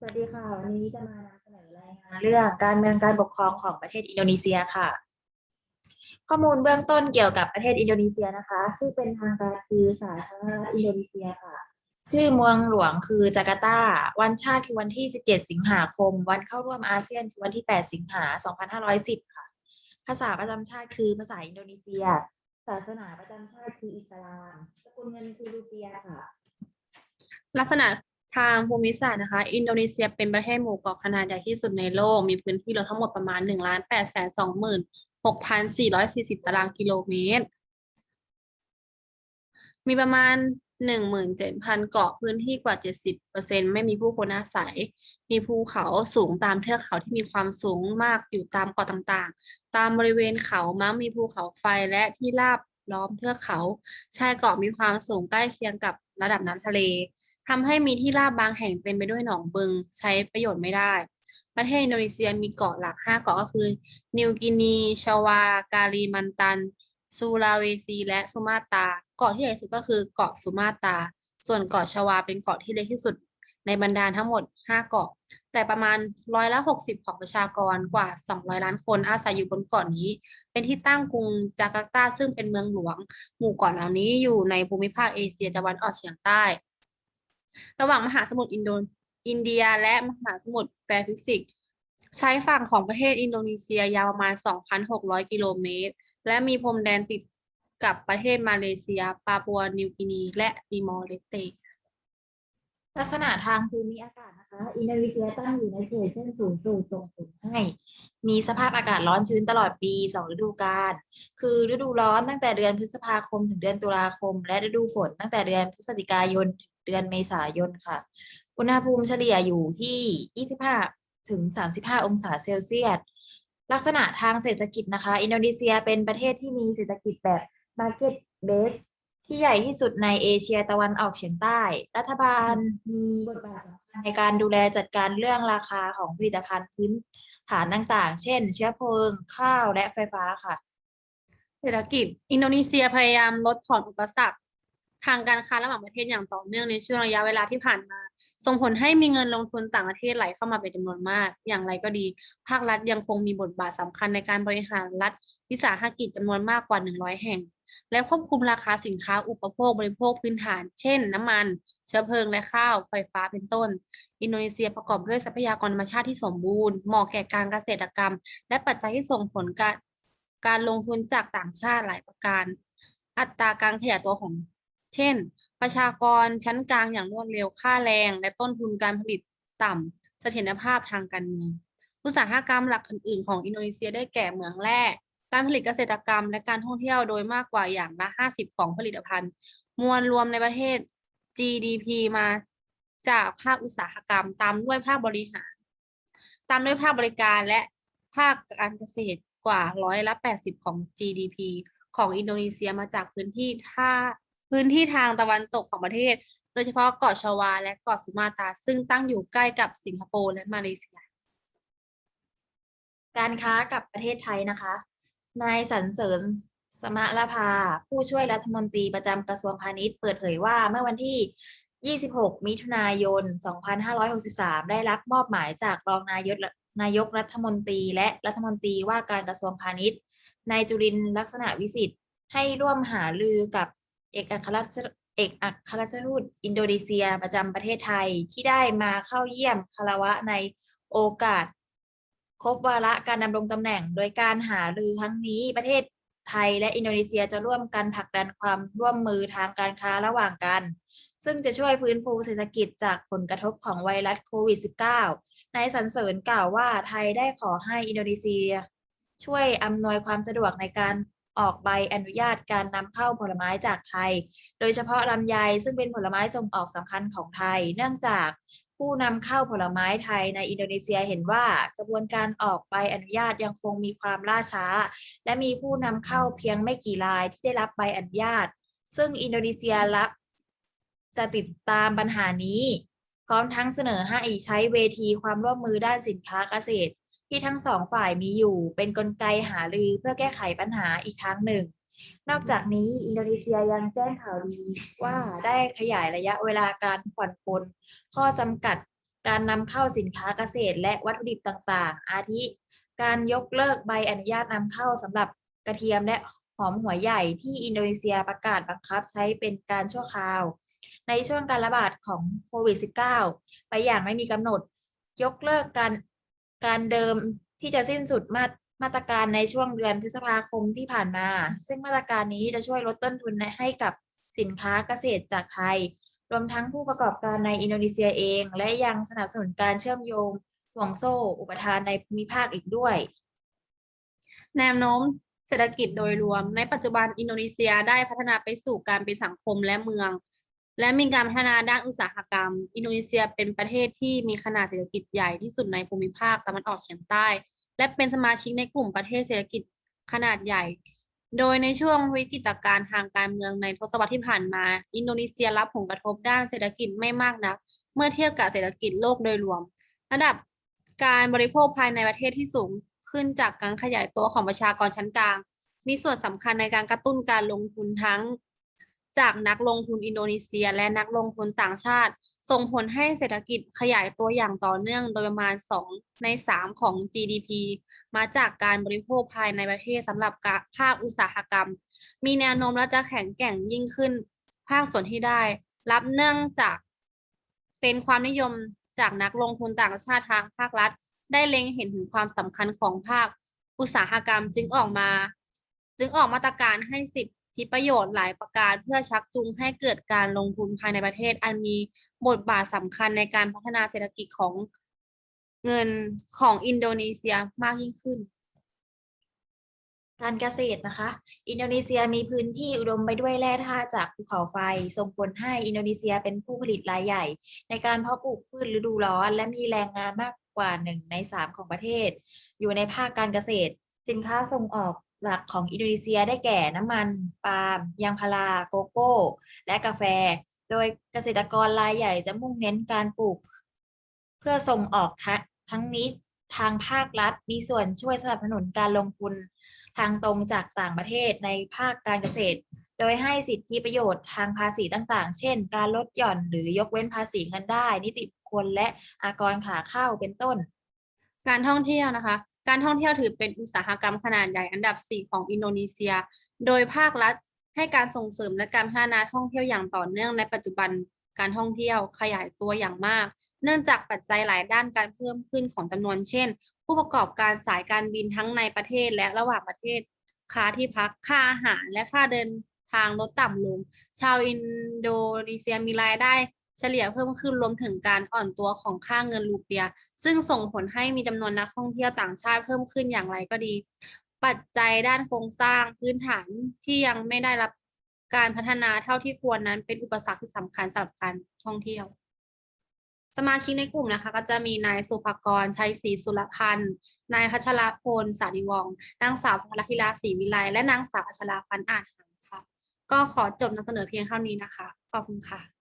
สวัสดีค่ะ วันนี้จะมานำเสนอรายงานเรื่องการเมืองการปกครองของประเทศอินโดนีเซียค่ะ ข้อมูลเบื้องต้นเกี่ยวกับประเทศอินโดนีเซียนะคะชื่อเป็นทางการคือสาธารณรัฐอินโดนีเซียค่ะ ชื่อเมืองหลวงคือจาการ์ตา วันชาติคือวันที่ 17 สิงหาคม วันเข้าร่วมอาเซียนคือวันที่ 8 สิงหา 2510 ค่ะ ภาษาประจำชาติคือภาษาอินโดนีเซีย ศาสนาประจำชาติคืออิสลาม สกุลเงินคือรูเปียค่ะ ลักษณะ ทางภูมิศาสตร์นะคะ อินโดนีเซียเป็นประเทศหมู่เกาะขนาดใหญ่ที่สุดในโลก มีพื้นที่รวมทั้งหมดประมาณหนึ่งล้านแปดแสนสองหมื่นหกพันสี่ร้อยสี่สิบตารางกิโลเมตร มีประมาณหนึ่งหมื่นเจ็ดพันเกาะพื้นที่กว่าเจ็ดสิบเปอร์เซ็นไม่มีผู้คนอาศัย มีภูเขาสูงตามเทือกเขาที่มีความสูงมากอยู่ตามเกาะต่างๆ ตามบริเวณเขามักมีภูเขาไฟและที่ราบล้อมเทือกเขา ชายเกาะมีความสูงใกล้เคียงกับระดับน้ำทะเล ทำให้มีที่ราบบางแห่งเต็มไปด้วยหนองบึงใช้ประโยชน์ไม่ได้ ประเทศอินโดนีเซียมีเกาะหลักห้าเกาะก็คือ นิวกินี ชวา กาลิมันตันซูลาเวซี และสุมาตราเกาะที่ใหญ่สุดก็คือเกาะสุมาตราส่วนเกาะชวาเป็นเกาะที่เล็กที่สุดในบรรดาทั้งหมด 5 เกาะ แต่ประมาณร้อยละ 60 ของประชากรกว่า 200 ล้านคนอาศัยอยู่บนเกาะนี้ เป็นที่ตั้งกรุงจาการ์ตาซึ่งเป็นเมืองหลวง หมู่เกาะเหล่านี้อยู่ในภูมิภาคเอเชียตะวันออกเฉียงใต้ ระหว่างมหาสมุทรอินโดอินเดียและมหาสมุทรแปซิฟิกใช้ฝั่งของประเทศอินโดนีเซียยาวประมาณ 2,600 กิโลเมตร และมีพรมแดนติดกับประเทศมาเลเซีย ปาปัวนิวกินี และติมอร์เลสเตลักษณะทางภูมิอากาศนะคะ อินโดนีเซียตั้งอยู่ในเขตเส้นศูนย์สูงส่งผลให้ มีสภาพอากาศร้อนชื้นตลอดปีสองฤดูกาล คือฤดูร้อนตั้งแต่เดือนพฤษภาคมถึงเดือนตุลาคม และฤดูฝนตั้งแต่เดือนพฤศจิกายนถึง เดือนเมษายนค่ะ อุณหภูมิเฉลี่ยอยู่ที่ 25 ถึง 35 องศาเซลเซียส ลักษณะทางเศรษฐกิจนะคะ อินโดนีเซียเป็นประเทศที่มีเศรษฐกิจแบบ Market Base ที่ใหญ่ที่สุดในเอเชียตะวันออกเฉียงใต้ รัฐบาลมีบทบาทสำคัญในการดูแลจัดการเรื่องราคาของผลิตภัณฑ์พื้นฐานต่างๆ เช่น เชื้อเพลิง ข้าวและไฟฟ้าค่ะ เศรษฐกิจ อินโดนีเซียพยายามลดผ่อนอุปสรรค ทางการค้าระหว่างประเทศอย่างต่อเนื่องในช่วงระยะเวลาที่ผ่านมา ส่งผลให้มีเงินลงทุนต่างประเทศไหลเข้ามาเป็นจำนวนมาก อย่างไรก็ดี ภาครัฐยังคงมีบทบาทสำคัญในการบริหารรัฐ วิสาหกิจจำนวนมากกว่า 100 แห่ง และควบคุมราคาสินค้าอุปโภคบริโภคพื้นฐาน เช่น น้ำมัน เชื้อเพลิงและข้าว ไฟฟ้าเป็นต้น อินโดนีเซียประกอบด้วยทรัพยากรธรรมชาติที่สมบูรณ์เหมาะแก่การเกษตรกรรม และปัจจัยที่ส่งผลการการลงทุนจากต่างชาติหลายประการ อัตราการขยายตัวของ เช่น ประชากรชั้นกลางอย่างรวดเร็วค่าแรง และต้นทุนการผลิตต่ำเสถียรภาพทางการเมืองอุตสาหกรรมหลักอื่นๆของอินโดนีเซียได้แก่เหมืองแร่การผลิตเกษตรกรรม และการท่องเที่ยวโดยมากกว่าอย่างละ 50 ของผลิตภัณฑ์ มวลรวมในประเทศ GDP มาจากภาคอุตสาหกรรม ตามด้วยภาคบริหาร ตามด้วยภาคบริการและภาคการเกษตรกว่าร้อยละ 80 ของ GDP ของอินโดนีเซียมาจากพื้นที่ท่า พื้นที่ทางตะวันตกของประเทศ โดยเฉพาะเกาะชวา และเกาะสุมาตราซึ่งตั้งอยู่ใกล้กับสิงคโปร์และมาเลเซีย การค้ากับประเทศไทยนะคะ นายสรรเสริญสมรภา ผู้ช่วยรัฐมนตรีประจำกระทรวงพาณิชย์เปิดเผยว่าเมื่อวันที่ 26 มิถุนายน 2563 ได้รับมอบหมายจากรองนายกนายกรัฐมนตรีและรัฐมนตรีว่าการกระทรวงพาณิชย์นายจุรินลักษณะวิสิทธิ์ให้ร่วมหารือกับ เอกอัครราชเอกอัครราชทูตอินโดนีเซียประจำประเทศไทยที่ได้มาเข้าเยี่ยมคารวะในโอกาส ครบวาระการดำรงตำแหน่ง โดยการหารือครั้งนี้ประเทศไทยและอินโดนีเซียจะร่วมกันผลักดันความร่วมมือทางการค้าระหว่างกัน ซึ่งจะช่วยฟื้นฟูเศรษฐกิจจากผลกระทบของไวรัสโควิด -19 นายสรรเสริญกล่าวว่าไทยได้ขอให้อินโดนีเซีย ช่วยอำนวยความสะดวกในการ ออกใบอนุญาตการนำเข้าผลไม้จากไทย โดยเฉพาะลำไยซึ่งเป็นผลไม้ส่งออกสำคัญของไทย เนื่องจากผู้นำเข้าผลไม้ไทยในอินโดนีเซียเห็นว่ากระบวนการออกใบอนุญาตยังคงมีความล่าช้า และมีผู้นำเข้าเพียงไม่กี่รายที่ได้รับใบอนุญาต ซึ่งอินโดนีเซียรับจะติดตามปัญหานี้ พร้อมทั้งเสนอให้ใช้เวทีความร่วมมือด้านสินค้าเกษตร ที่ทั้งสองฝ่ายมีอยู่ เป็นกลไกหารือเพื่อแก้ไขปัญหาอีกทางหนึ่ง นอกจากนี้อินโดนีเซียยังแจ้งข่าวดีว่าได้ขยายระยะเวลาการผ่อนปลนข้อจำกัดการนำเข้าสินค้าเกษตร และวัตถุดิบต่างๆ อาทิ การยกเลิกใบอนุญาตนำเข้าสำหรับกระเทียมและหอมหัวใหญ่ที่อินโดนีเซียประกาศบังคับใช้เป็นการชั่วคราว ในช่วงการระบาดของโควิด -19 ไปอย่างไม่มีกำหนด ยกเลิกการ การเดิมที่จะสิ้นสุดมาตรมาตรการในช่วงเดือนพฤษภาคมที่ผ่านมา ซึ่งมาตรการนี้จะช่วยลดต้นทุนให้กับสินค้าเกษตรจากไทย รวมทั้งผู้ประกอบการในอินโดนีเซียเอง และยังสนับสนุนการเชื่อมโยงห่วงโซ่ อุปทานในภูมิภาคอีกด้วย แนวโน้มเศรษฐกิจโดยรวม ในปัจจุบันอินโดนีเซียได้พัฒนาไปสู่การเป็นสังคมและเมือง และมีการพัฒนาด้านอุตสาหกรรม อินโดนีเซียเป็นประเทศที่มีขนาดเศรษฐกิจใหญ่ที่สุดในภูมิภาคตะวันออกเฉียงใต้ และเป็นสมาชิกในกลุ่มประเทศเศรษฐกิจขนาดใหญ่ โดยในช่วงวิกฤตการณ์ทางการเมืองในทศวรรษที่ผ่านมา อินโดนีเซียรับผลกระทบด้านเศรษฐกิจไม่มากนัก เมื่อเทียบกับเศรษฐกิจโลกโดยรวม ระดับการบริโภคภายในประเทศที่สูงขึ้นจากการขยายตัวของประชากรชั้นกลาง มีส่วนสำคัญในการกระตุ้นการลงทุนทั้ง จากนักลงทุนอินโดนีเซีย และนักลงทุนต่างชาติ ส่งผลให้เศรษฐกิจขยายตัวอย่างต่อเนื่องโดยประมาณ 2 ใน 3 ของ GDP มาจากการบริโภคภายในประเทศสำหรับภาคอุตสาหกรรม มีแนวโน้มและจะแข็งแกร่งยิ่งขึ้น ภาคส่วนที่ได้ รับเนื่องจาก เป็นความนิยมจากนักลงทุนต่างชาติทางภาครัฐ ได้เล็งเห็นถึงความสำคัญของภาคอุตสาหกรรมจึงออกมา จึงออกมาตรการให้สิทธิ ประโยชน์หลายประการเพื่อชักจูงให้เกิดการลงทุนภายในประเทศ อันมีบทบาทสำคัญในการพัฒนาเศรษฐกิจของเงินของอินโดนีเซียมากยิ่งขึ้น การเกษตรนะคะ อินโดนีเซียมีพื้นที่อุดมไปด้วยแร่ธาตุจากภูเขาไฟ ส่งผลให้อินโดนีเซียเป็นผู้ผลิตรายใหญ่ ในการเพาะปลูกพืชฤดูร้อน และมีแรงงานมากกว่าหนึ่งในสามของประเทศ อยู่ในภาคการเกษตร สินค้าส่งออก หลักของอินโดนีเซียได้แก่น้ำมัน ปาล์ม ยางพารา โกโก้ และกาแฟ โดยเกษตรกรรายใหญ่จะมุ่งเน้นการปลูก เพื่อส่งออกทั้งทั้งนี้ทางภาครัฐมีส่วนช่วยสนับสนุนการลงทุนทางตรงจากต่างประเทศในภาคการเกษตร โดยให้สิทธิประโยชน์ทางภาษีต่างๆ เช่น การลดหย่อนหรือยกเว้นภาษีเงินได้ นิติบุคคลและอากรขาเข้าเป็นต้น การท่องเที่ยวนะคะ การท่องเที่ยวถือเป็นอุตสาหกรรมขนาดใหญ่อันดับ 4 ของอินโดนีเซีย โดยภาครัฐให้การส่งเสริมและการพัฒนาท่องเที่ยวอย่างต่อเนื่องในปัจจุบันการท่องเที่ยวขยายตัวอย่างมาก เนื่องจากปัจจัยหลายด้านการเพิ่มขึ้นของจำนวนเช่น ผู้ประกอบการสายการบินทั้งในประเทศและระหว่างประเทศ ค่าที่พัก ค่าอาหาร และค่าเดินทางลดต่ำลง ชาวอินโดนีเซียมีรายได้ เฉลี่ยเพิ่มขึ้นรวมถึงการอ่อนตัวของค่าเงินรูเปีย ซึ่งส่งผลให้มีจำนวนนักท่องเที่ยวต่างชาติเพิ่มขึ้นอย่างไรก็ดี ปัจจัยด้านโครงสร้างพื้นฐานที่ยังไม่ได้รับการพัฒนาเท่าที่ควรนั้นเป็นอุปสรรคที่สำคัญสำหรับการท่องเที่ยว สมาชิกในกลุ่มนะคะ ก็จะมีนายสุภกรชัยศรีสุรพันธ์นายพัชรพลสาริวงนางสาวพลธิลาศรีวิไลและนางสาวอัชราพันธ์อาจหารค่ะ ก็ขอจบนำเสนอเพียงเท่านี้นะคะ ขอบคุณค่ะ